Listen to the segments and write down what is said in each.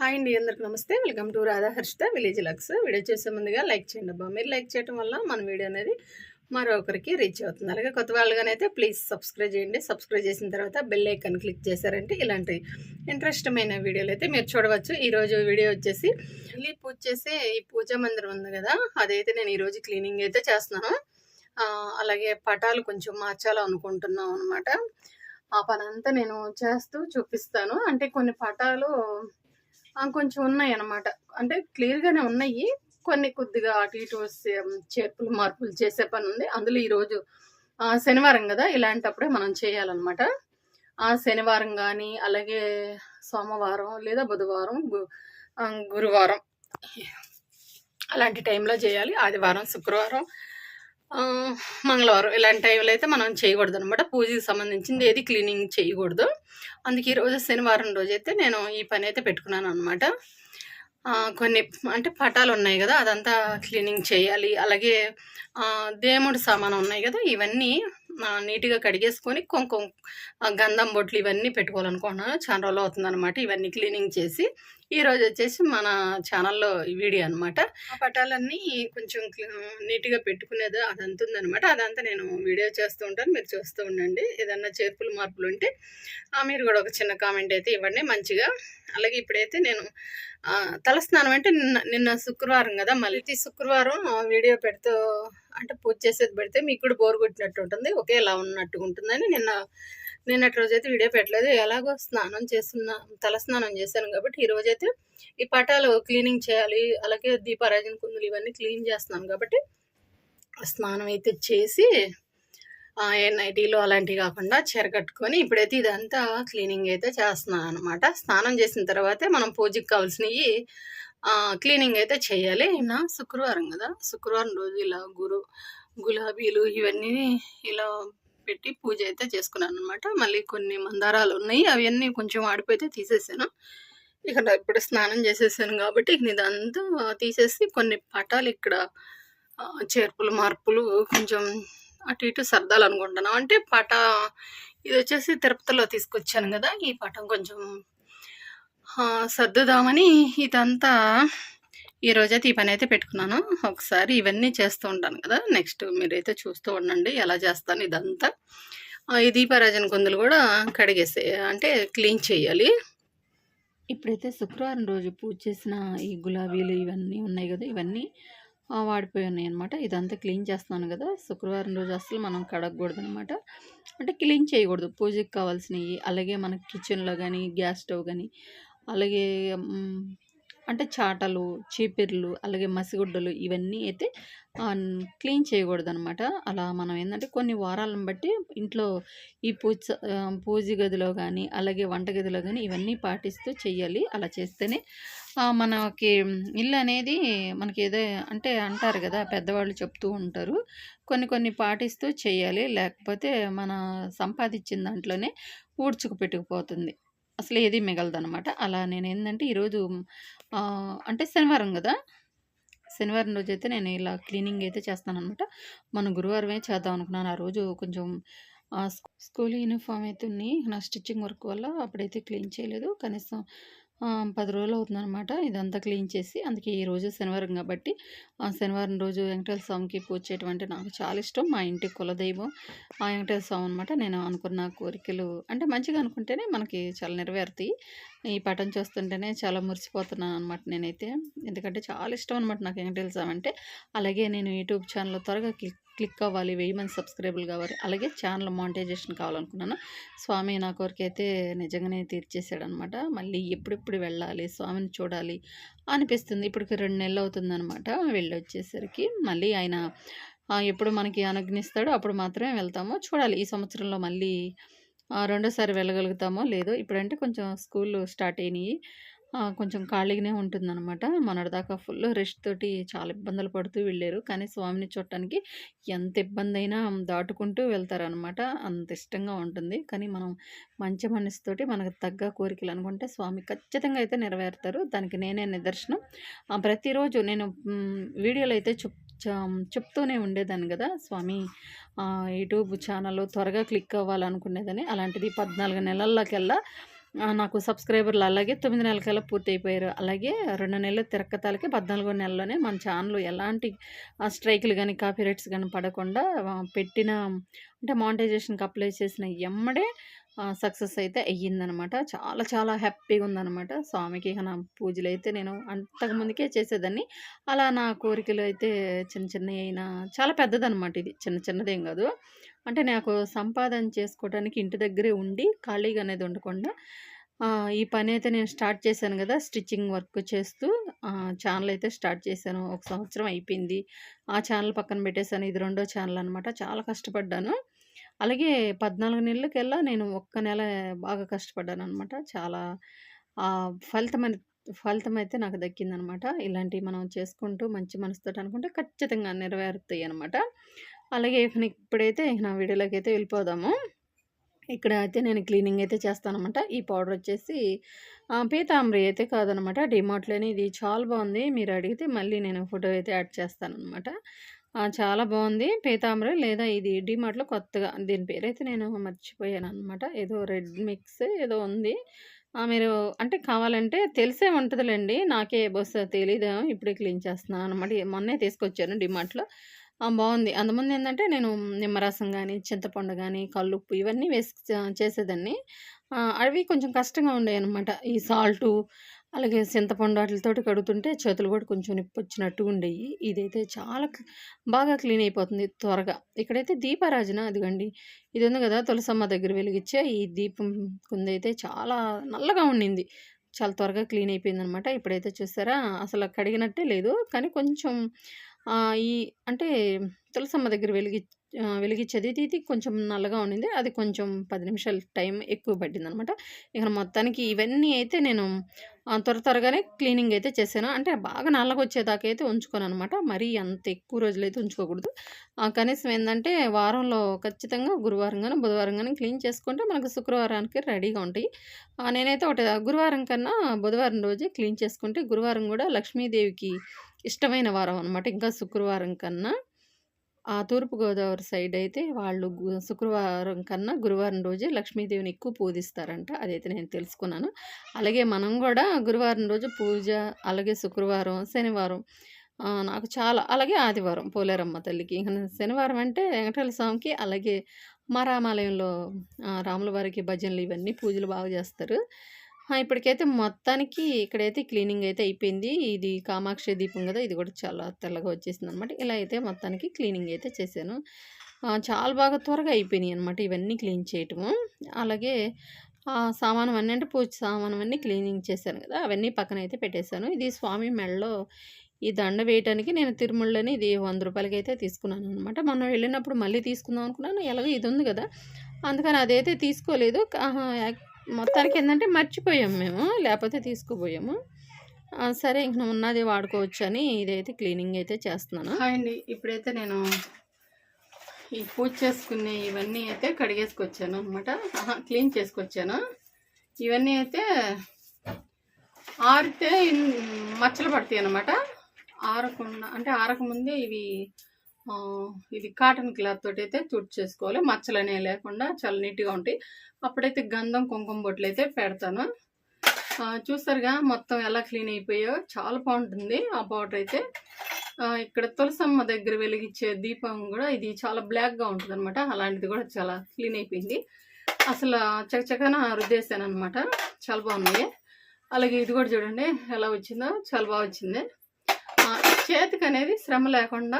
Hi అండి అందరికి నమస్తే. Welcome to Radha Harshitha village Lux. Video చేసే ముందుగా లైక్ చేయండి అబ్బా. మీరు లైక్ చేయడం వల్ల మన వీడియో అనేది మరొకరికి రీచ్ అవుతుంది. అలాగే కొత్త వాళ్ళగానైతే ప్లీజ్ సబ్స్క్రైబ్ చేయండి. సబ్స్క్రైబ్ చేసిన తర్వాత బెల్ ఐకన్ క్లిక్ చేశారంటే ఇలాంటి ఇంట్రెస్టమైన వీడియోలు అయితే మీరు చూడవచ్చు. ఈరోజు వీడియో వచ్చేసి మళ్ళీ పూజ చేసే ఈ పూజా మందిరం ఉంది కదా అదైతే నేను ఈరోజు క్లీనింగ్ అయితే చేస్తున్నాను. అలాగే పటాలు కొంచెం మార్చాలనుకుంటున్నాం అనమాట ఆ పనంతా నేను చేస్తూ చూపిస్తాను. అంటే కొన్ని పటాలు కొంచెం ఉన్నాయి అనమాట అంటే క్లియర్గానే ఉన్నాయి. కొన్ని కొద్దిగా అటు ఇటు చేర్పులు మార్పులు చేసే పని ఉంది. అందులో ఈరోజు శనివారం కదా ఇలాంటప్పుడే మనం చేయాలన్నమాట. ఆ శనివారం కానీ అలాగే సోమవారం లేదా బుధవారం గు- గురువారం. అలాంటి టైంలో చేయాలి. ఆదివారం శుక్రవారం మంగళవారం ఇలాంటి టైంలో అయితే మనం చేయకూడదు అనమాట పూజకి సంబంధించింది ఏది క్లీనింగ్ చేయకూడదు. అందుకే ఈరోజు శనివారం రోజు అయితే నేను ఈ పని అయితే పెట్టుకున్నాను అనమాట కొన్ని అంటే పటాలు ఉన్నాయి కదా అదంతా క్లీనింగ్ చేయాలి. అలాగే దేముడు దేవుడి ఉన్నాయి కదా ఇవన్నీ నీట్గా కడిగేసుకొని కుంకుమ గంధం బొట్లు ఇవన్నీ పెట్టుకోవాలనుకుంటున్నాను. చాలా రోజులు అవుతుందన్నమాట ఇవన్నీ క్లీనింగ్ చేసి. ఈరోజు వచ్చేసి మన ఛానల్లో వీడియో అనమాట ఆ పటాలన్నీ కొంచెం నీట్గా పెట్టుకునేది అదంతా ఉందన్నమాట. అదంతా నేను వీడియో చేస్తూ ఉంటాను. మీరు చూస్తూ ఉండండి. ఏదన్నా చేర్పులు మార్పులు ఉంటే ఆ, మీరు కూడా ఒక చిన్న కామెంట్ అయితే ఇవ్వండి. మంచిగా. అలాగే ఇప్పుడైతే నేను తలస్నానం అంటే నిన్న నిన్న శుక్రవారం కదా మళ్ళీ. శుక్రవారం వీడియో పెడుతూ అంటే పూజ చేసేది పెడితే మీకు కూడా బోర్ కొట్టినట్టు ఉంటుంది. ఒకేలా ఉన్నట్టుగా ఉంటుందని నిన్న నిన్నటి రోజైతే వీడియో పెట్టలేదు. ఎలాగో స్నానం చేస్తున్నా తల స్నానం చేశాను కాబట్టి ఈరోజైతే ఈ పటాలు క్లీనింగ్ చేయాలి అలాగే దీపారాజన కుందులు ఇవన్నీ క్లీన్ చేస్తున్నాను కాబట్టి స్నానం అయితే చేసి ఆ, నైటీలు అలాంటివి కాకుండా చీర కట్టుకొని ఇప్పుడైతే ఇదంతా క్లీనింగ్ అయితే చేస్తున్నాను అనమాట స్నానం చేసిన తర్వాతే మనం పూజకి కావాల్సినవి క్లీనింగ్ అయితే చేయాలి. నా శుక్రవారం కదా. శుక్రవారం రోజు ఇలా గురు గులాబీలు ఇవన్నీ ఇలా పెట్టి పూజ అయితే చేసుకున్నాను అనమాట మళ్ళీ కొన్ని మందారాలు ఉన్నాయి. అవన్నీ కొంచెం ఆడిపోయితే తీసేసాను. ఇక్కడ ఇప్పుడు స్నానం చేసేసాను కాబట్టి ఇదంతా తీసేసి కొన్ని పటాలు ఇక్కడ చేర్పులు మార్పులు కొంచెం అటు ఇటు సర్దాలు అనుకుంటున్నాం అంటే పట ఇది వచ్చేసి తిరుపతిలో తీసుకొచ్చాను కదా ఈ పటం కొంచెం సర్దుదామని ఇదంతా ఈరోజైతే ఈ పని అయితే పెట్టుకున్నాను. ఒకసారి ఇవన్నీ చేస్తూ ఉంటాను కదా. నెక్స్ట్ మీరైతే చూస్తూ ఉండండి. ఎలా చేస్తాను ఇదంతా. ఈ దీపారాజన కుందులు కూడా కడిగేసే అంటే క్లీన్ చేయాలి. ఇప్పుడైతే శుక్రవారం రోజు పూజ చేసిన ఈ గులాబీలు ఇవన్నీ ఉన్నాయి కదా. ఇవన్నీ వాడిపోయి ఉన్నాయి అనమాట ఇదంతా క్లీన్ చేస్తున్నాను కదా. శుక్రవారం రోజు అసలు మనం కడగకూడదు అనమాట అంటే క్లీన్ చేయకూడదు. పూజకి కావాల్సినవి. అలాగే మన కిచెన్లో కానీ గ్యాస్ స్టవ్ కానీ అలాగే అంటే చాటలు చీపిర్లు అలాగే మసిగుడ్డలు ఇవన్నీ అయితే క్లీన్ చేయకూడదు అనమాట అలా మనం ఏంటంటే కొన్ని వారాలను బట్టి ఇంట్లో ఈ పూజ పూజ గదిలో కానీ అలాగే వంటగదిలో కానీ ఇవన్నీ పాటిస్తూ చేయాలి అలా చేస్తేనే మనకి ఇల్లు అనేది మనకి ఏదో అంటే అంటారు కదా పెద్దవాళ్ళు చెప్తూ ఉంటారు. కొన్ని కొన్ని పాటిస్తూ చేయాలి లేకపోతే మన సంపాదించిన దాంట్లోనే ఊడ్చుకు పెట్టుకుపోతుంది. అసలు ఏది మిగలదనమాట అలా నేను ఏంటంటే ఈరోజు అంటే శనివారం కదా? శనివారం రోజు అయితే నేను ఇలా క్లీనింగ్ అయితే చేస్తాను అనమాట మన గురువారమే చేద్దాం అనుకున్నాను. ఆ రోజు కొంచెం ఆ, స్కూల్ యూనిఫామ్ అయితే ఉన్నాయి. నా స్టిచ్చింగ్ వర్క్ వల్ల అప్పుడైతే క్లీన్ చేయలేదు. కనీసం పది రోజులు అవుతుందన్నమాట ఇదంతా క్లీన్ చేసి అందుకే ఈ రోజు శనివారం కాబట్టి ఆ శనివారం రోజు వెంకటేశ్వర స్వామికి పూజ చేయటం అంటే నాకు చాలా ఇష్టం. మా ఇంటి కులదైవం ఆ వెంకటేశ్వర స్వామి అనమాట నేను అనుకున్న కోరికలు అంటే మంచిగా అనుకుంటేనే మనకి చాలా నెరవేరుతాయి. ఈ పటం చూస్తుంటేనే చాలా మురిసిపోతున్నాను అనమాట నేనైతే. ఎందుకంటే చాలా ఇష్టం అనమాట నాకు వెంకటేశ్వర స్వామి అంటే. అలాగే నేను యూట్యూబ్ ఛానల్ త్వరగా క్లిక్ క్లిక్ అవ్వాలి వెయ్యి మంది సబ్స్క్రైబర్లు కావాలి. అలాగే ఛానల్ మానిటైజేషన్ కావాలనుకున్నాను. స్వామి నా కోరిక అయితే నిజంగానే తీర్చేశాడనమాట. మళ్ళీ ఎప్పుడెప్పుడు వెళ్ళాలి స్వామిని చూడాలి అనిపిస్తుంది. ఇప్పటికి రెండు నెలలు అవుతుందనమాట వెళ్ళి వచ్చేసరికి మళ్ళీ ఆయన ఎప్పుడు మనకి అనుగ్నిస్తాడో అప్పుడు మాత్రమే వెళ్తాము. చూడాలి ఈ సంవత్సరంలో మళ్ళీ రెండోసారి వెళ్ళగలుగుతామో లేదో. ఇప్పుడంటే కొంచెం స్కూల్ స్టార్ట్ అయినాయి. కొంచెం ఖాళీగానే ఉంటుందన్నమాట. మొన్నటిదాకా ఫుల్ రెస్ట్ తోటి చాలా ఇబ్బందులు పడుతూ వెళ్ళారు. కానీ స్వామిని చూడటానికి ఎంత ఇబ్బంది అయినా దాటుకుంటూ వెళ్తారనమాట అంత ఇష్టంగా ఉంటుంది. కానీ మనం మంచి మనసుతోటి మనకు తగ్గ కోరికలు అనుకుంటే స్వామి ఖచ్చితంగా అయితే నెరవేరుతారు. దానికి నేనే నిదర్శనం. ప్రతిరోజు నేను వీడియోలు అయితే చెప్ చెప్తూనే ఉండేదాన్ని కదా స్వామి. యూట్యూబ్ ఛానల్ త్వరగా క్లిక్ అవ్వాలనుకునేదని అలాంటిది పద్నాలుగు నెలల్లోకెల్లా నాకు సబ్స్క్రైబర్లు అలాగే తొమ్మిది నెలల కల్లా పూర్తి అయిపోయారు అలాగే రెండు నెలలు తిరక్కతాలకి పద్నాలుగో నెలలోనే మన ఛానల్ ఎలాంటి స్ట్రైక్లు స్ట్రైకులు కానీ కాపీ రైట్స్ కానీ పడకుండా పెట్టిన అంటే మానిటైజేషన్కి అప్లై చేసిన ఎమ్మడే సక్సెస్ అయితే అయ్యిందనమాట. చాలా చాలా హ్యాపీగా ఉందనమాట. స్వామికి నా పూజలు అయితే నేను అంతకు ముందుకే చేసేదాన్ని. అలా నా కోరికలు అయితే చిన్న చిన్నవి అయినా చాలా పెద్దదనమాట ఇది. చిన్న చిన్నదేం కాదు. అంటే నాకు సంపాదన చేసుకోవడానికి ఇంటి దగ్గరే ఉండి ఖాళీగా అనేది ఉండకుండా ఈ పని అయితే నేను స్టార్ట్ చేశాను కదా స్టిచ్చింగ్ వర్క్ చేస్తూ ఛానల్ అయితే స్టార్ట్ చేశాను. ఒక సంవత్సరం అయిపోయింది. ఆ ఛానల్ పక్కన పెట్టేశాను. ఇది రెండో ఛానల్ అనమాట చాలా కష్టపడ్డాను. అలాగే పద్నాలుగు నెలలకెల్లా నేను ఒక్క నెల బాగా కష్టపడ్డాను అనమాట చాలా ఫలితం అని ఫలితం అయితే నాకు దక్కిందనమాట ఇలాంటివి మనం చేసుకుంటూ మంచి మనసుతో అనుకుంటే ఖచ్చితంగా నెరవేరుతాయి అనమాట అలాగే ఇప్పుడైతే నా వీడియోలోకి అయితే వెళ్ళిపోదాము. ఇక్కడ అయితే నేను క్లీనింగ్ అయితే చేస్తానమాట ఈ పౌడర్ వచ్చేసి పీతాంబరి అయితే కాదనమాట డిమార్ట్లోనే ఇది చాలా బాగుంది. మీరు అడిగితే మళ్ళీ నేను ఫోటో అయితే యాడ్ చేస్తానమాట చాలా బాగుంది. పీతాంబరి లేదా ఇది డిమార్ట్లో కొత్తగా దీని పేరైతే నేను మర్చిపోయాను అనమాట ఏదో రెడ్ మిక్స్ ఏదో ఉంది. ఆ, మీరు అంటే కావాలంటే తెలిసే ఉంటుందిలేండి. నాకే బస్ తెలీదు. ఇప్పుడే క్లీన్ చేస్తున్నాను అనమాట మొన్నే తీసుకొచ్చాను డిమార్ట్లో. బాగుంది బావుంది. అంతకుముందు ఏంటంటే నేను నిమ్మరసం కానీ చింతపండు కానీ కల్లుప్పు ఇవన్నీ వేసి చేసేదాన్ని. అవి కొంచెం కష్టంగా ఉండేవి అనమాట ఈ సాల్టు, అలాగే చింతపండు వాటితోటి కడుగుతుంటే చేతులు కూడా కొంచెం నొప్పి వచ్చినట్టు ఉండేవి ఇదైతే చాలా బాగా క్లీన్ అయిపోతుంది త్వరగా. ఇక్కడైతే దీపారాజన అదిగోండి ఇది ఉంది కదా తులసమ్మ దగ్గర వెలిగిచ్చే ఈ దీపం కుందైతే చాలా నల్లగా ఉండింది. చాలా త్వరగా క్లీన్ అయిపోయింది అనమాట ఇప్పుడైతే చూసారా అసలు కడిగినట్టే లేదు. కానీ కొంచెం ఈ అంటే తులసమ్మ దగ్గర వెలిగి వెలిగి వెలిగిచ్చేది ఇది కొంచెం నల్లగా ఉండింది. అది కొంచెం పది నిమిషాలు టైం ఎక్కువ పట్టిందనమాట. ఇక మొత్తానికి ఇవన్నీ అయితే నేను త్వర త్వరగానే క్లీనింగ్ అయితే చేశాను. అంటే బాగా నల్లగా వచ్చేదాకా అయితే ఉంచుకోననమాట. మరీ అంత ఎక్కువ రోజులైతే ఉంచుకోకూడదు. కనీసం ఏంటంటే వారంలో ఖచ్చితంగా గురువారం కానీ బుధవారం కానీ క్లీన్ చేసుకుంటే మనకు శుక్రవారానికి రెడీగా ఉంటాయి. నేనైతే ఒకటి గురువారం కన్నా బుధవారం రోజే క్లీన్ చేసుకుంటే గురువారం కూడా లక్ష్మీదేవికి ఇష్టమైన వారం అనమాట. ఇంకా శుక్రవారం కన్నా. ఆ తూర్పుగోదావరి సైడ్ అయితే వాళ్ళు గు శుక్రవారం కన్నా గురువారం రోజే లక్ష్మీదేవిని ఎక్కువ పూజిస్తారంట. అదైతే నేను తెలుసుకున్నాను. అలాగే మనం కూడా గురువారం రోజు పూజ, అలాగే శుక్రవారం, శనివారం నాకు చాలా అలాగే ఆదివారం పోలేరమ్మ తల్లికి. శనివారం అంటే వెంకటేశ్వర స్వామికి, అలాగే మా రామాలయంలో రాముల వారికి భజనలు ఇవన్నీ పూజలు బాగా చేస్తారు. ఇప్పటికైతే మొత్తానికి ఇక్కడైతే క్లీనింగ్ అయితే అయిపోయింది. ఇది కామాక్షి దీపం కదా ఇది కూడా చాలా తెల్లగా వచ్చేసిందనమాట. ఇలా అయితే మొత్తానికి క్లీనింగ్ అయితే చేశాను. చాలా బాగా త్వరగా అయిపోయినాయి అనమాట ఇవన్నీ క్లీన్ చేయటము. అలాగే ఆహ్, సామానవన్నీ అంటే పూజ సామానవన్నీ క్లీనింగ్ చేశాను కదా అవన్నీ పక్కన అయితే పెట్టేశాను. ఇది స్వామి మెడలో ఈ దండ వేయటానికి నేను తిరుమలని ఇది వంద రూపాయలకి అయితే తీసుకున్నాను అనమాట మనం వెళ్ళినప్పుడు మళ్ళీ తీసుకుందాం అనుకున్నాను. ఎలాగో ఇది ఉంది కదా అందుకని అదైతే తీసుకోలేదు. మొత్తానికి ఏంటంటే మర్చిపోయాము మేము. లేకపోతే తీసుకుపోయాము సరే ఇంక ఉన్నది వాడుకోవచ్చని ఇదైతే క్లీనింగ్ అయితే చేస్తున్నాను. అండి. ఇప్పుడైతే నేను ఈ పూజ చేసుకునే ఇవన్నీ అయితే కడిగేసుకొచ్చాను అనమాట. క్లీన్ చేసుకొచ్చాను. ఇవన్నీ అయితే ఆరితే మచ్చలు పడతాయి అనమాట ఆరకుండా అంటే ఆరకముందే ఇవి ఇది కాటన్ క్లాత్ చేసుకోవాలి మచ్చలు మచ్చలనేవి లేకుండా చాలా నీట్‌గా ఉంటాయి. అప్పుడైతే గంధం, కుంకుమ బొట్లు అయితే పెడతాను. చూసారుగా మొత్తం ఎలా క్లీన్ అయిపోయాయో చాలా బాగుంటుంది ఆ బాటర్ అయితే. ఇక్కడ తులసమ్మ దగ్గర వెలిగించే దీపం కూడా ఇది చాలా బ్లాక్‌గా ఉంటదనమాట. అలాంటిది కూడా చాలా క్లీన్ అయిపోయింది. అసల చకచకన రుద్దేశాననమాట. చాలా బాగున్నాయి. అలాగే ఇది కూడా చూడండి ఎలా వచ్చిందో చాలా బాగా వచ్చింది. చేతికి అనేది శ్రమ లేకుండా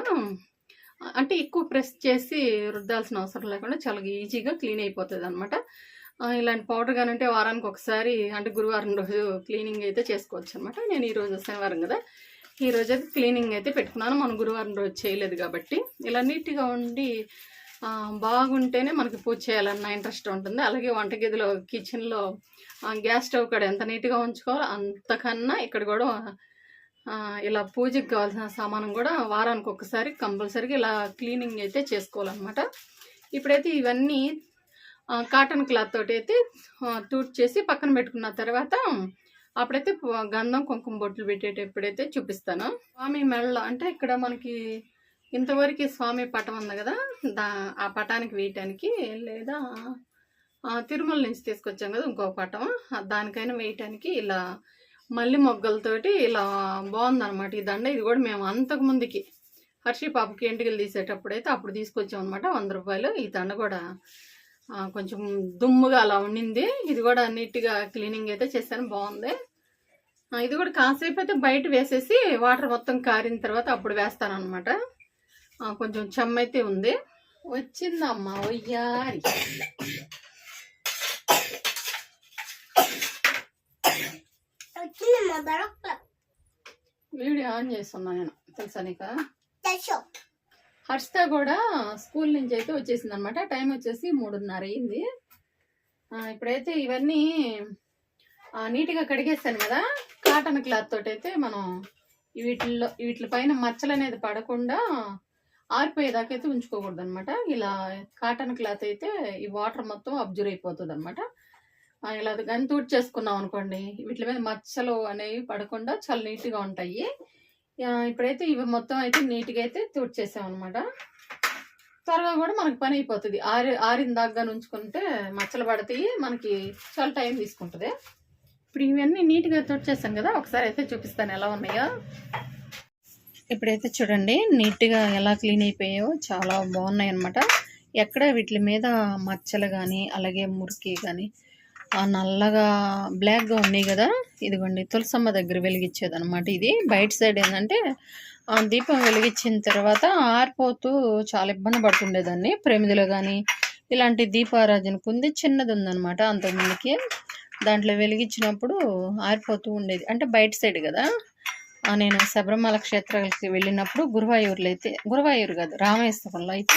అంటే ఎక్కువ ప్రెస్ చేసి రుద్దాల్సిన అవసరం లేకుండా చాలా ఈజీగా క్లీన్ అయిపోతుంది అనమాట ఇలాంటి పౌడర్ కానంటే వారానికి ఒకసారి అంటే గురువారం రోజు క్లీనింగ్ అయితే చేసుకోవచ్చు అనమాట నేను ఈరోజు శనివారం కదా ఈరోజు అయితే క్లీనింగ్ అయితే పెట్టుకున్నాను. మనం గురువారం రోజు చేయలేదు కాబట్టి ఇలా నీట్‌గా ఉండి బాగుంటేనే మనకి పూజ చేయాలన్న ఇంట్రెస్ట్ ఉంటుంది. అలాగే వంటగదిలో కిచెన్‌లో గ్యాస్ స్టవ్ కాడ ఎంత నీట్‌గా ఉంచుకోవాలో అంతకన్నా ఇక్కడ కూడా ఇలా పూజకి కావాల్సిన సామానం కూడా వారానికి ఒకసారి కంపల్సరీగా ఇలా క్లీనింగ్ అయితే చేసుకోవాలనమాట. ఇప్పుడైతే ఇవన్నీ కాటన్ క్లాత్ తోటైతే తూట్ చేసి పక్కన పెట్టుకున్న తర్వాత అప్పుడైతే గంధం, కుంకుమ బొట్లు పెట్టేటప్పుడైతే చూపిస్తాను. స్వామి మెడలో అంటే ఇక్కడ మనకి ఇంతవరకు స్వామి పటం ఉంది కదా దా ఆ పటానికి వేయటానికి లేదా తిరుమల నుంచి తీసుకొచ్చాం కదా ఇంకో పటం దానికైనా వేయటానికి ఇలా మళ్ళీ మొగ్గలతోటి ఇలా బాగుందన్నమాట ఈ దండ. ఇది కూడా మేము అంతకు ముందుకి హర్షి పాపకి ఎంటికలు తీసేటప్పుడు అయితే అప్పుడు తీసుకొచ్చాం అనమాట వంద రూపాయలు. ఈ దండ కూడా కొంచెం దుమ్ముగా అలా ఉండింది. ఇది కూడా నీట్గా క్లీనింగ్ అయితే చేశాను. బాగుంది. ఇది కూడా కాసేపు అయితే బయట వేసేసి వాటర్ మొత్తం కారిన తర్వాత అప్పుడు వేస్తాను అనమాట కొంచెం చెమ్మ అయితే ఉంది. వచ్చిందమ్మా. ఒయ్యారి వచ్చిందమ్మా దొరక్క వీడియో ఆన్ చేస్తున్నా నేను. తెలుసా నీకు? హర్షిత కూడా స్కూల్ నుంచి అయితే వచ్చేసింది అనమాట టైం వచ్చేసి మూడున్నర అయింది. ఇప్పుడైతే ఇవన్నీ నీట్గా కడిగేస్తాను కదా. కాటన్ క్లాత్ తోటి అయితే మనం వీటిల్లో వీటి పైన మచ్చలు అనేది పడకుండా ఆరిపోయేదాకా అయితే ఉంచుకోకూడదు అనమాట ఇలా కాటన్ క్లాత్ అయితే ఈ వాటర్ మొత్తం అబ్జర్వ్ అయిపోతుంది అనమాట ఇలా కానీ తూడ్ చేసుకున్నాం అనుకోండి వీటి మీద మచ్చలు అనేవి పడకుండా చాలా నీట్గా ఉంటాయి. ఇప్పుడైతే ఇవి మొత్తం అయితే నీట్గా అయితే తుడిచేసాం చేసామన్నమాట త్వరగా కూడా మనకి పని అయిపోతుంది. ఆరి ఆరిన దాకా ఉంచుకుంటే మచ్చలు పడతాయి మనకి చాలా టైం తీసుకుంటుంది. ఇప్పుడు ఇవన్నీ నీట్గా తుడిచేసాం కదా ఒకసారి అయితే చూపిస్తాను ఎలా ఉన్నాయో. ఇప్పుడైతే చూడండి నీట్గా ఎలా క్లీన్ అయిపోయాయో చాలా బాగున్నాయి అనమాట ఎక్కడ వీటి మీద మచ్చలు కానీ అలాగే మురికి కానీ ఆ నల్లగా బ్లాక్గా ఉన్నాయి కదా ఇదిగోండి తులసమ్మ దగ్గర వెలిగించేది అనమాట ఇది. బయట సైడ్ ఏంటంటే ఆ దీపం వెలిగించిన తర్వాత ఆరిపోతూ చాలా ఇబ్బంది పడుతుండేదాన్ని. ప్రేమిదిలో కానీ ఇలాంటి దీపారాజనకు ఉంది చిన్నది ఉందన్నమాట అంతకుముందుకి. దాంట్లో వెలిగించినప్పుడు ఆరిపోతూ ఉండేది. అంటే బయట సైడ్ కదా నేను శబరిమల క్షేత్రాలకి వెళ్ళినప్పుడు గురువాయూరులో అయితే గురువాయూరు కాదు రామేశ్వరంలో అయితే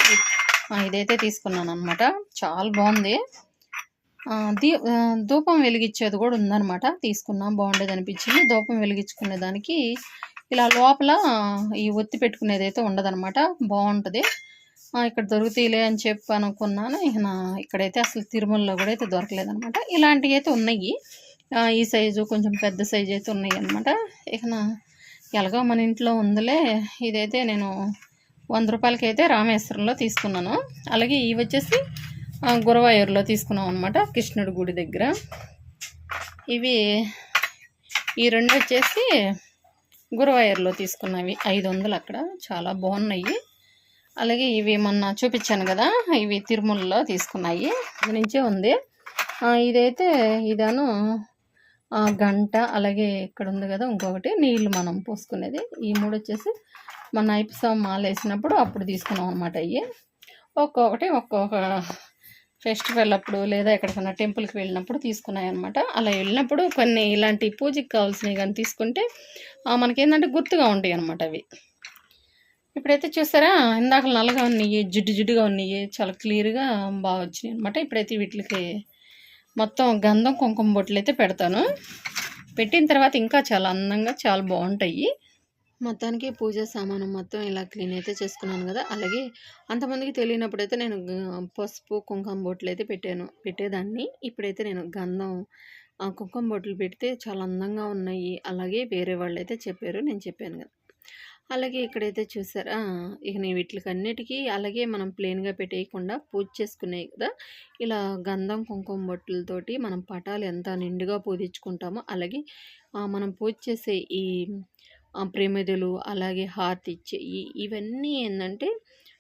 ఇదైతే తీసుకున్నాను అనమాట చాలా బాగుంది. దీ ధూపం వెలిగించేది కూడా ఉందన్నమాట. తీసుకున్నాం బాగుండేది అనిపించింది. ధూపం వెలిగించుకునే దానికి ఇలా లోపల ఈ ఒత్తి పెట్టుకునేది అయితే ఉండదనమాట బాగుంటుంది. ఇక్కడ దొరుకుతాయిలే అని చెప్పి అనుకున్నాను. ఇక నా ఇక్కడైతే అసలు తిరుమలలో కూడా అయితే దొరకలేదనమాట ఇలాంటివి అయితే ఉన్నాయి. ఈ సైజు కొంచెం పెద్ద సైజు అయితే ఉన్నాయి అనమాట ఇక నా ఎలాగో మన ఇంట్లో ఉందిలే. ఇదైతే నేను వంద రూపాయలకి అయితే రామేశ్వరంలో తీసుకున్నాను. అలాగే ఇవి వచ్చేసి గురవాయూరులో తీసుకున్నాం అనమాట కృష్ణుడి గుడి దగ్గర. ఇవి ఈ రెండు వచ్చేసి గురవాయూరులో తీసుకున్నవి ఐదు వందలు అక్కడ చాలా బాగున్నాయి. అలాగే ఇవి మొన్న చూపించాను కదా ఇవి తిరుమలలో తీసుకున్నాయి ఇది నుంచే ఉంది. ఇదైతే ఇదాను గంట అలాగే ఇక్కడ ఉంది కదా ఇంకొకటి నీళ్ళు మనం పోసుకునేది. ఈ మూడు వచ్చేసి మన ఐపిసం మాల వేసినప్పుడు అప్పుడు తీసుకున్నాం అనమాట అవి ఒక్కొక్కటి ఒక్కొక్క ఫెస్టివల్ అప్పుడు లేదా ఎక్కడికైనా టెంపుల్కి వెళ్ళినప్పుడు తీసుకున్నాయి అనమాట అలా వెళ్ళినప్పుడు కొన్ని ఇలాంటి పూజకి కావాల్సినవి కానీ తీసుకుంటే మనకేంటంటే గుర్తుగా ఉంటాయి అనమాట అవి. ఇప్పుడైతే చూసారా? ఇందాక నల్లగా ఉన్నాయి జిడ్డు జిడ్డుగా ఉన్నాయి చాలా క్లియర్గా బాగా వచ్చినాయి అనమాట ఇప్పుడైతే వీటికి మొత్తం గంధం కుంకుమ బొట్లు అయితే పెడతాను. పెట్టిన తర్వాత ఇంకా చాలా అందంగా చాలా బాగుంటాయి. మొత్తానికి పూజ సామాను మొత్తం ఇలా క్లీన్ అయితే చేసుకున్నాను కదా. అలాగే అంతమందికి తెలియనప్పుడు అయితే నేను పసుపు కుంకుమ బొట్లు అయితే పెట్టాను. పెట్టేదాన్ని. ఇప్పుడైతే నేను గంధం ఆ కుంకుమ బొట్లు పెడితే చాలా అందంగా ఉన్నాయి. అలాగే వేరే వాళ్ళు అయితే చెప్పారు నేను చెప్పాను కదా. అలాగే ఇక్కడైతే చూసారా ఇక నేను వీటికి అన్నిటికీ అలాగే మనం ప్లెయిన్గా పెట్టేయకుండా పూజ చేసుకునే కదా. ఇలా గంధం కుంకుమ బొట్టులతోటి మనం పటాలు ఎంత నిండుగా పూజించుకుంటామో అలాగే మనం పూజ చేసే ఈ ప్రమిదలు అలాగే హారతి ఇచ్చే ఈ ఇవన్నీ ఏంటంటే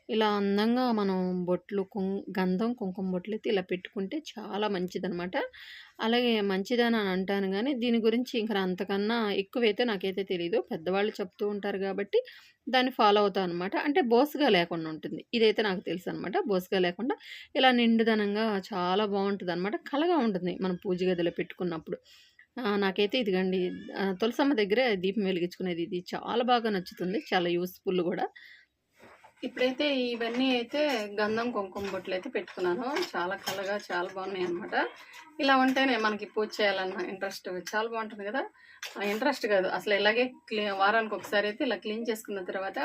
ఇలా అందంగా మనం బొట్లు కుం గంధం కుంకుమ బొట్లు అయితే ఇలా పెట్టుకుంటే చాలా మంచిదనమాట అలాగే మంచిదని అని అంటాను కానీ దీని గురించి ఇంకా అంతకన్నా ఎక్కువైతే నాకైతే తెలియదు పెద్దవాళ్ళు చెప్తూ ఉంటారు కాబట్టి దాన్ని ఫాలో అవుతాను అనమాట అంటే బోసుగా లేకుండా ఉంటుంది. ఇదైతే నాకు తెలుసు అనమాట బోసుగా లేకుండా ఇలా నిండుదనంగా చాలా బాగుంటుంది అనమాట కలగా ఉంటుంది మనం పూజ గదిలో పెట్టుకున్నప్పుడు. నాకైతే ఇదిగండి. తులసమ్మ దగ్గరే దీపం వెలిగించుకునేది ఇది. చాలా బాగా నచ్చుతుంది. చాలా యూస్ఫుల్ కూడా. ఇప్పుడైతే ఇవన్నీ అయితే గంధం కుంకుమ బొట్లు అయితే పెట్టుకున్నాను. చాలా కలగా చాలా బాగున్నాయి అనమాట ఇలా ఉంటేనే మనకి పూజ చేయాలన్న ఇంట్రెస్ట్ చాలా బాగుంటుంది కదా. ఇంట్రెస్ట్ కాదు. అసలు ఇలాగే క్లీ వారానికి ఒకసారి అయితే ఇలా క్లీన్ చేసుకున్న తర్వాత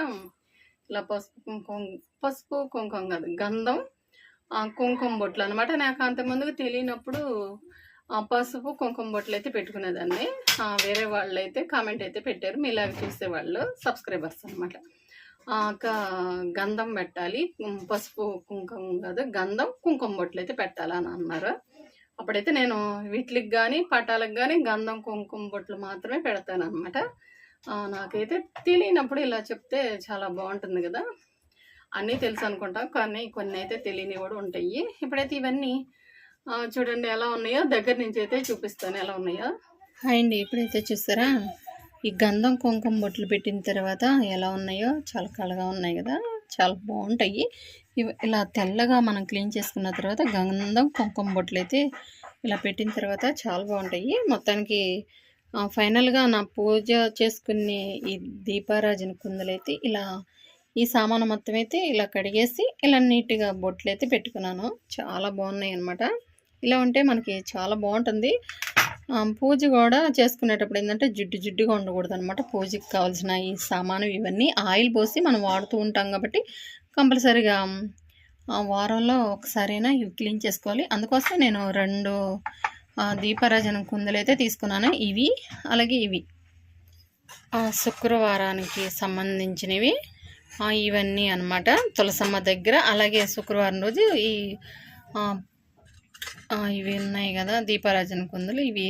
ఇలా పసుపు కుంకుమ పసుపు కుంకుమ కాదు గంధం ఆ, కుంకుమ బొట్లు అనమాట నాకు అంతకుముందుకు తెలియనప్పుడు పసుపు కుంకుమ బొట్లు అయితే పెట్టుకునేదాన్ని వేరే వాళ్ళు అయితే కామెంట్ అయితే పెట్టారు. మీలాగ చూసే వాళ్ళు సబ్స్క్రైబర్స్ అనమాట గంధం పెట్టాలి. పసుపు కుంకుమ కాదు గంధం కుంకుమ బొట్లు అయితే పెట్టాలని అన్నారు. అప్పుడైతే నేను వీటికి కానీ పటాలకు కానీ గంధం కుంకుమ బొట్లు మాత్రమే పెడతాను అనమాట నాకైతే తెలియనప్పుడు ఇలా చెప్తే చాలా బాగుంటుంది కదా. అన్నీ తెలుసు అనుకుంటాం కానీ కొన్ని అయితే తెలియనివి కూడా ఉంటాయి. ఇప్పుడైతే ఇవన్నీ చూడండి ఎలా ఉన్నాయో. దగ్గర నుంచి అయితే చూపిస్తాను ఎలా ఉన్నాయో. హాయ్ అండి ఇప్పుడైతే చూస్తారా? ఈ గంధం కుంకుమ బొట్లు పెట్టిన తర్వాత ఎలా ఉన్నాయో. చాలా కళగా ఉన్నాయి కదా. చాలా బాగుంటాయి. ఇవి ఇలా తెల్లగా మనం క్లీన్ చేసుకున్న తర్వాత గంధం కుంకుమ బొట్లు అయితే ఇలా పెట్టిన తర్వాత చాలా బాగుంటాయి. మొత్తానికి ఫైనల్గా నా పూజ చేసుకునే ఈ దీపారాజన కుందలైతే ఇలా ఈ సామాను మొత్తం అయితే ఇలా కడిగేసి ఇలా నీట్గా బొట్లు అయితే పెట్టుకున్నాను. చాలా బాగున్నాయి అన్నమాట ఇలా ఉంటే మనకి చాలా బాగుంటుంది. పూజ కూడా చేసుకునేటప్పుడు ఏంటంటే జిడ్డు జిడ్డుగా ఉండకూడదు అనమాట పూజకి కావాల్సిన ఈ సామాను ఇవన్నీ ఆయిల్ పోసి మనం వాడుతూ ఉంటాం కాబట్టి కంపల్సరీగా ఆ, వారంలో ఒకసారైనా ఇవి క్లీన్ చేసుకోవాలి. అందుకోసం నేను రెండు దీపారాజన కుందలు అయితే తీసుకున్నాను. ఇవి అలాగే ఇవి. ఆ, శుక్రవారానికి సంబంధించినవి. ఇవన్నీ అనమాట తులసమ్మ దగ్గర అలాగే శుక్రవారం రోజు ఈ ఇవి ఉన్నాయి కదా దీపారాజన కుందులు. ఇవి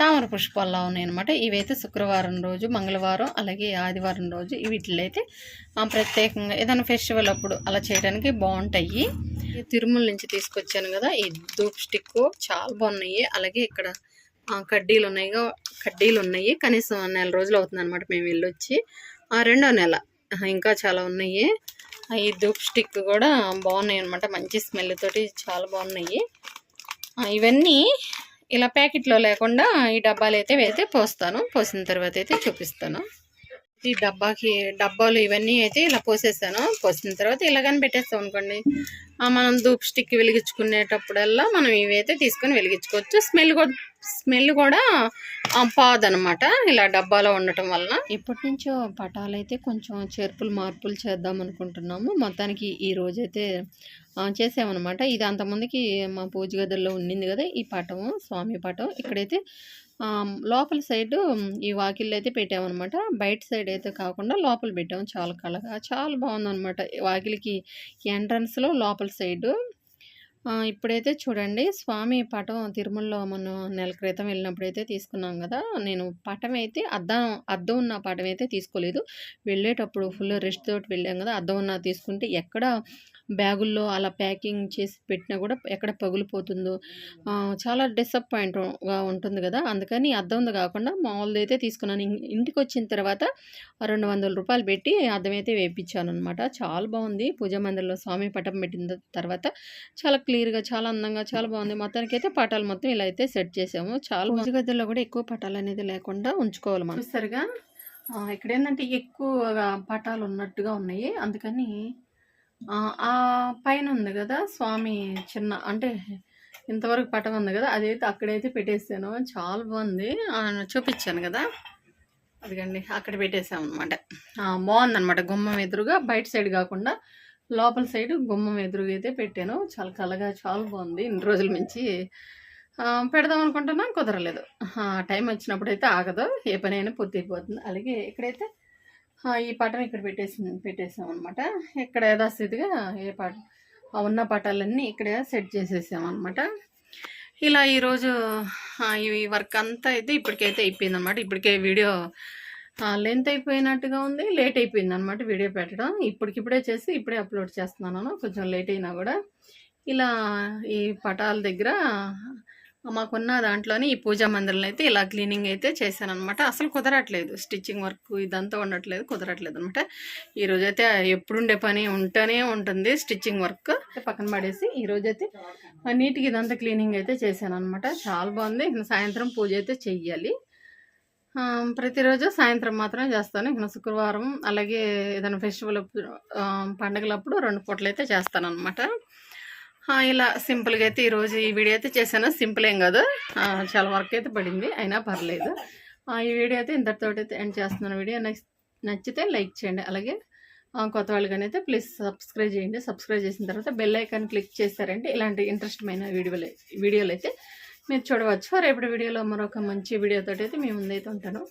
తామర పుష్పాల్లో ఉన్నాయి అనమాట ఇవైతే శుక్రవారం రోజు మంగళవారం అలాగే ఆదివారం రోజు వీటిలో అయితే ప్రత్యేకంగా ఏదైనా ఫెస్టివల్ అప్పుడు అలా చేయడానికి బాగుంటాయి. తిరుమల నుంచి తీసుకొచ్చాను కదా ఈ ధూప్ స్టిక్ చాలా బాగున్నాయి. అలాగే ఇక్కడ కడ్డీలు ఉన్నాయి కడ్డీలు ఉన్నాయి. కనీసం నెల రోజులు అవుతుంది అనమాట మేము వెళ్ళొచ్చి. ఆ, రెండో నెల ఇంకా చాలా ఉన్నాయి. ఈ ధూప్ స్టిక్ కూడా బాగున్నాయి అనమాట మంచి స్మెల్ తోటి చాలా బాగున్నాయి. ఇవన్నీ ఇలా ప్యాకెట్లో లేకుండా ఈ డబ్బాలు అయితే అయితే పోస్తాను. పోసిన తర్వాత అయితే చూపిస్తాను. ఈ డబ్బాకి డబ్బాలు ఇవన్నీ అయితే ఇలా పోసేసాను. పోసిన తర్వాత ఇలాగని పెట్టేస్తాం అనుకోండి. మనం ధూప్ స్టిక్ వెలిగించుకునేటప్పుడల్లా మనం ఇవైతే తీసుకొని వెలిగించుకోవచ్చు. స్మెల్ కూడా స్మెల్ కూడా పాదనమాట ఇలా డబ్బాలో ఉండటం వలన. ఇప్పటి నుంచో పటాలు అయితే కొంచెం చేర్పులు మార్పులు చేద్దాం అనుకుంటున్నాము. మొత్తానికి ఈ రోజైతే చేసామన్నమాట. ఇది అంతమందికి మా పూజ గదుల్లో ఉండింది కదా ఈ పటము స్వామి పటం. ఇక్కడైతే లోపల సైడ్ ఈ వాకిళ్ళు అయితే పెట్టామన్నమాట. బయట సైడ్ అయితే కాకుండా లోపల పెట్టాము. చాలా కళగా చాలా బాగుందన్నమాట వాకిలికి ఎంట్రన్స్లో లోపల సైడు. ఇప్పుడైతే చూడండి స్వామి పటం తిరుమలలో మనం నెల క్రితం వెళ్ళినప్పుడైతే తీసుకున్నాం కదా. నేను పటం అయితే అద్దం అద్దం ఉన్న పటం అయితే తీసుకోలేదు. వెళ్ళేటప్పుడు ఫుల్ రెస్ట్ తోటి వెళ్ళాం కదా. అద్దం ఉన్న తీసుకుంటే ఎక్కడ బ్యాగుల్లో అలా ప్యాకింగ్ చేసి పెట్టినా కూడా ఎక్కడ పగిలిపోతుందో. చాలా డిసప్పాయింట్గా ఉంటుంది కదా! అందుకని అద్దం ఉంది కాకుండా మామూలుది అయితే తీసుకున్నాను. ఇంటికి వచ్చిన తర్వాత రెండు వందల రూపాయలు పెట్టి అద్దం అయితే వేయించాను అనమాట చాలా బాగుంది. పూజా మందిరంలో స్వామి పటం పెట్టిన తర్వాత చాలా క్లియర్గా చాలా అందంగా చాలా బాగుంది. మొత్తానికి అయితే పటాలు మొత్తం ఇలా అయితే సెట్ చేసాము. చాలా పూజ గదిలో కూడా ఎక్కువ పటాలు అనేది లేకుండా ఉంచుకోవాలి మనం. సరిగా ఇక్కడ ఏంటంటే ఎక్కువగా పటాలు ఉన్నట్టుగా ఉన్నాయి. అందుకని ఆ, పైన ఉంది కదా స్వామి చిన్న అంటే ఇంతవరకు పటం ఉంది కదా అదైతే అక్కడైతే పెట్టేసాను. చాలా బాగుంది. చూపించాను కదా. అదిగండి అక్కడ పెట్టేసాము అనమాట బాగుందనమాట గుమ్మం ఎదురుగా. బయట సైడ్ కాకుండా లోపల సైడ్ గుమ్మం ఎదురుగా అయితే పెట్టాను. చాలా కలగా చాలా బాగుంది. ఇన్ని రోజుల నుంచి పెడదాం అనుకుంటున్నా కుదరలేదు. టైం వచ్చినప్పుడు అయితే ఆగదు. ఏ పని అయినా పూర్తి అయిపోతుంది. అలాగే ఇక్కడైతే ఈ పటం ఇక్కడ పెట్టేసి పెట్టేసాం అనమాట ఇక్కడ యథాస్థితిగా ఏ పట ఉన్న పటాలన్నీ ఇక్కడ సెట్ చేసేసాం అనమాట ఇలా ఈరోజు ఈ వర్క్ అంతా అయితే ఇప్పటికైతే అయిపోయింది అనమాట ఇప్పటికే వీడియో లెంత్ అయిపోయినట్టుగా ఉంది లేట్ అయిపోయింది అనమాట వీడియో పెట్టడం. ఇప్పటికిప్పుడే చేసి ఇప్పుడే అప్లోడ్ చేస్తున్నాను. కొంచెం లేట్ అయినా కూడా. ఇలా ఈ పటాల దగ్గర మాకున్న దాంట్లోనే ఈ పూజా మందిరం అయితే ఇలా క్లీనింగ్ అయితే చేశాను అనమాట అసలు కుదరట్లేదు. స్టిచ్చింగ్ వర్క్ ఇదంతా ఉండట్లేదు కుదరట్లేదు అనమాట ఈరోజైతే ఎప్పుడుండే పని ఉంటూనే ఉంటుంది స్టిచ్చింగ్ వర్క్. పక్కన పడేసి ఈరోజైతే నీట్గా ఇదంతా క్లీనింగ్ అయితే చేశాను అనమాట చాలా బాగుంది. ఇంకా సాయంత్రం పూజ అయితే చెయ్యాలి. ప్రతిరోజు సాయంత్రం మాత్రమే చేస్తాను. ఇంకా శుక్రవారం అలాగే ఏదైనా ఫెస్టివల్ అప్పుడు, పండగలప్పుడు రెండు పూటలు అయితే చేస్తాను అనమాట ఇలా సింపుల్గా అయితే ఈరోజు ఈ వీడియో అయితే చేశాను. సింపుల్ ఏం కాదు. చాలా వర్క్ అయితే పడింది. అయినా పర్లేదు. ఆ, ఈ వీడియో అయితే ఇంతటితో అయితే ఎండ్ చేస్తున్నాను వీడియో. నచ్చితే లైక్ చేయండి. అలాగే కొత్త వాళ్ళకైనా అయితే ప్లీజ్ సబ్స్క్రైబ్ చేయండి. సబ్స్క్రైబ్ చేసిన తర్వాత బెల్ ఐకాన్ క్లిక్ చేశారంటే ఇలాంటి ఇంట్రెస్ట్మైన వీడియోలు వీడియోలు అయితే మీరు చూడవచ్చు. రేపటి వీడియోలో మరొక మంచి వీడియోతో అయితే మీ ముందైతే ఉంటాను.